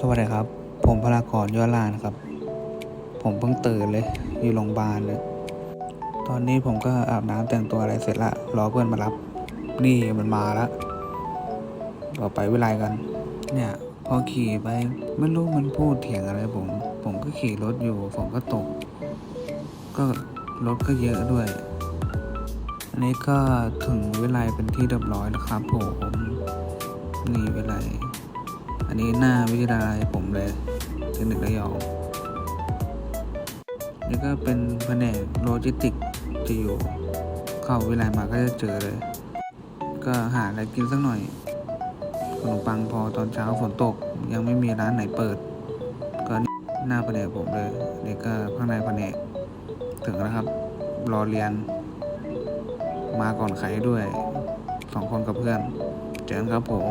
สวัสดีครับ ผมพลากรยอดลานครับ ผมเพิ่งตื่นเลย อยู่โรงพยาบาลเลย ตอนนี้ผมก็อาบน้ำแต่งตัวอะไรเสร็จละรอเพื่อนมารับ นี่มันมาแล้วเราไปวิไลกัน เนี่ยพอขี่ไปไม่รู้มันพูดเถียงอะไรผม ผมก็ขี่รถอยู่ผมก็ตก ก็รถก็เยอะด้วย อันนี้ก็ถึงวิไลเป็นที่เรียบร้อยแล้วครับผมนี่วิไล อันนี้หน้าวิทยาลัยผมเลยเทคนิคระยองนี่ก็เป็นแผนกโลจิสติกจะอยู่เข้าวิไลมาก็จะเจอเลย ก็หาอะไรกินสักหน่อยขนมปังพอตอนเช้าฝนตก ยังไม่มีร้านไหนเปิด ก็นี่หน้าแผนกผมเลยนี่ก็ข้างในแผนกถึงแล้วครับ รอเรียน มาก่อนใครด้วยสองคนกับเพื่อน เจอกันครับผม